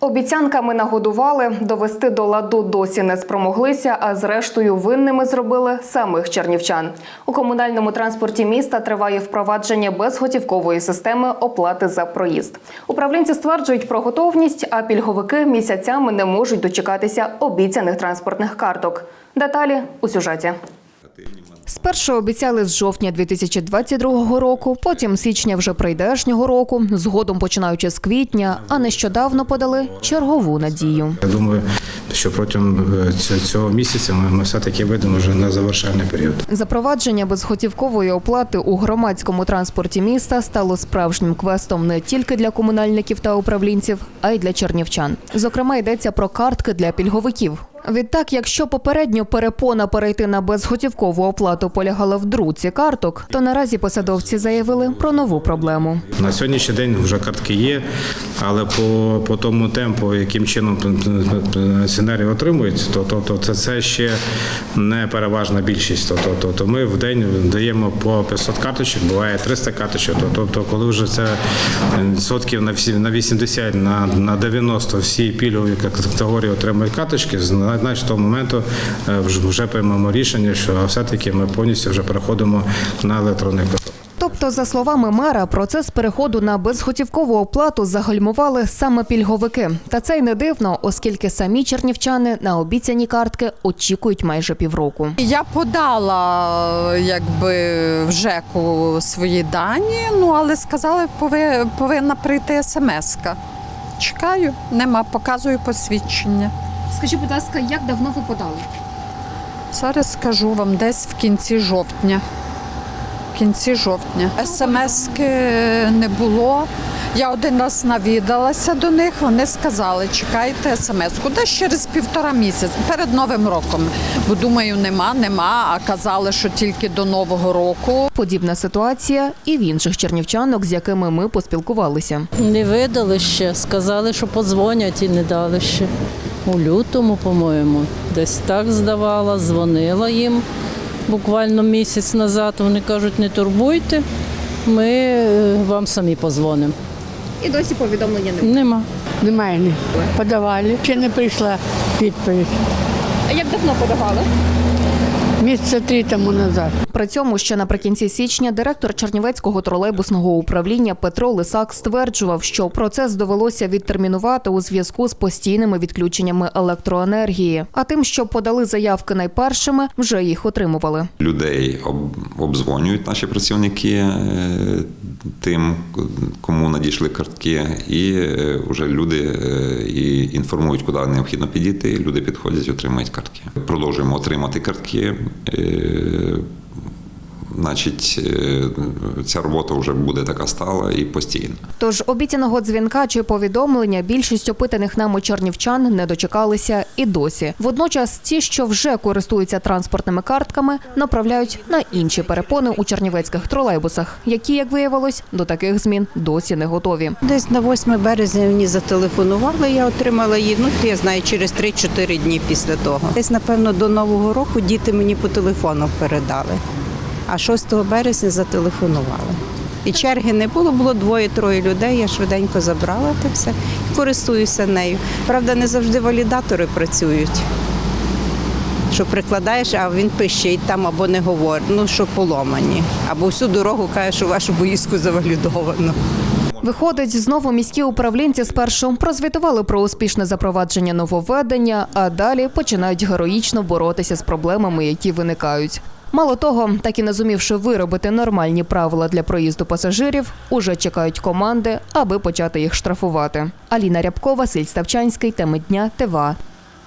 Обіцянками нагодували, довести до ладу досі не спромоглися, а зрештою винними зробили самих чернівчан. У комунальному транспорті міста триває впровадження безготівкової системи оплати за проїзд. Управлінці стверджують про готовність, а пільговики місяцями не можуть дочекатися обіцяних транспортних карток. Деталі у сюжеті. Спершу обіцяли з жовтня 2022 року, потім з січня вже прийдешнього року, згодом починаючи з квітня, а нещодавно подали чергову надію. Я думаю, що протягом е, цього місяця ми, ми все-таки вийдемо вже на завершальний період. Запровадження безготівкової оплати у громадському транспорті міста стало справжнім квестом не тільки для комунальників та управлінців, а й для чернівчан. Зокрема, йдеться про картки для пільговиків. Відтак, якщо попередньо перепона перейти на безготівкову оплату полягала в друці карток, то наразі посадовці заявили про нову проблему. На сьогоднішній день вже картки є, але по, по тому темпу, яким чином пенсіонери отримують, то, то, то це, це ще не переважна більшість. То, то, то, ми в день даємо по 500 карточок, буває 300 карточок. То, то, то коли вже це відсотків на всі на 80, на, на 90 всі пільгові категорії отримують карточки, значить з того моменту е, вже- приймемо рішення, що все-таки ми повністю вже переходимо на електронний квиток. Тобто, за словами мера, процес переходу на безготівкову оплату загальмували саме пільговики. Та це й не дивно, оскільки самі чернівчани на обіцяні картки очікують майже півроку. Я подала якби в ЖЕКу свої дані, ну але сказали, пови- повинна прийти смс-ка. Чекаю, нема, показую посвідчення. Скажіть, будь ласка, як давно ви подали? Зараз скажу вам десь в кінці жовтня. В кінці жовтня. СМСки не було. Я один раз навідалася до них, вони сказали, чекайте смс-ку. Десь через півтора місяця, перед Новим роком. Бо думаю, нема, нема. А казали, що тільки до Нового року. Подібна ситуація і в інших чернівчанок, з якими ми поспілкувалися. Не видали ще, сказали, що подзвонять і не дали ще. У лютому, по-моєму, десь так здавала, дзвонила їм буквально місяць назад. Вони кажуть, не турбуйте, ми е, вам самі позвонимо. І досі повідомлення немає? Нема. Немає. ні. Подавали. Ще не прийшла відповідь. А як давно подавали? Місяця три тому назад. При цьому ще наприкінці січня директор Чернівецького тролейбусного управління Петро Лисак стверджував, що процес довелося відтермінувати у зв'язку з постійними відключеннями електроенергії. А тим, що подали заявки найпершими, вже їх отримували. людей обзвонюють обдзвонюють наші працівники е, тим, кому надійшли картки, і е, вже люди е, і інформують, куди необхідно підійти. Люди підходять, отримують картки. Продовжуємо отримати картки. Значить, е, ця робота вже буде така стала і постійна. Тож обіцяного дзвінка чи повідомлення більшість опитаних нами чернівчан не дочекалися і досі. Водночас, ті, що вже користуються транспортними картками, направляють на інші перепони у чернівецьких тролейбусах, які, як виявилось, до таких змін досі не готові. Десь на 8 березня мені зателефонували, я отримала її, ну, я знаю, через 3-4 дні після того. Десь, напевно, до Нового року діти мені по телефону передали, а 6 березня зателефонували. І черги не було, було двоє-троє людей, я швиденько забрала те все і користуюся нею. Правда, не завжди валідатори працюють. Що прикладаєш, а він пищить там або не говорить, ну що поломані. Або всю дорогу каже, що вашу боїзку завалідовано. Виходить, знову міські управлінці спершу прозвітували про успішне запровадження нововведення, а далі починають героїчно боротися з проблемами, які виникають. Мало того, так і не зумівши виробити нормальні правила для проїзду пасажирів, уже чекають команди, аби почати їх штрафувати. Аліна Рябкова, Василь Ставчанський, теми дня, ТВА.